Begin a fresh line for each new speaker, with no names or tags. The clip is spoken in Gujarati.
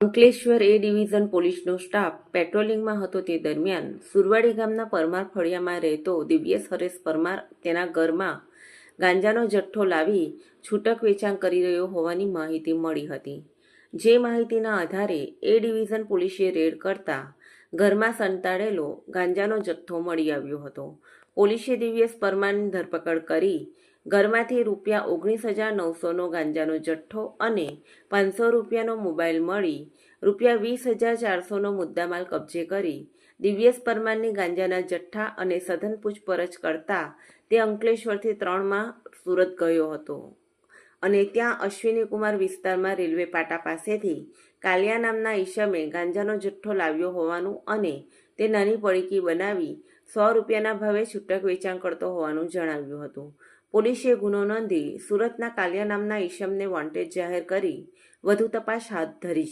અંકલેશ્વર એ ડિવિઝન પોલીસનો સ્ટાફ પેટ્રોલિંગમાં હતો તે દરમિયાન સુરવાડી ગામના પરમાર ફળિયામાં રહેતો દિવ્યેશ હરેશ પરમાર તેના ઘરમાં ગાંજાનો જથ્થો લાવી છૂટક વેચાણ કરી રહ્યો હોવાની માહિતી મળી હતી. જે માહિતીના આધારે એ ડિવિઝન પોલીસે રેડ કરતા ઘરમાં સંતાડેલો ગાંજાનો જથ્થો મળી આવ્યો હતો. પોલીસે દિવ્યેશ પરમારની ધરપકડ કરી ઘરમાંથી રૂપિયા ઓગણીસ હજાર નવસોનો ગાંજાનો જથ્થો અને પાંચસો રૂપિયાનો મોબાઈલ મળી રૂપિયા વીસ હજાર ચારસોનો મુદ્દામાલ કબજે કરી દિવ્યેશ પરમારની ગાંજાના જથ્થા અને સઘન પૂછપરછ કરતા તે અંકલેશ્વરથી ત્રણમાં સુરત ગયો હતો. અને ત્યાં અશ્વિની કુમાર વિસ્તારમાં રેલવે પાટા પાસેથી કાલિયા નામના ઈશમે ગાંજાનો જથ્થો લાવ્યો હોવાનું અને તે નાની પડીકી બનાવી સો રૂપિયાના ભાવે છૂટક વેચાણ કરતો હોવાનું જણાવ્યું હતું. પોલીસે ગુનો નોંધી સુરતના કાલિયા નામના ઈશમને વોન્ટેડ જાહેર કરી વધુ તપાસ હાથ ધરી છે.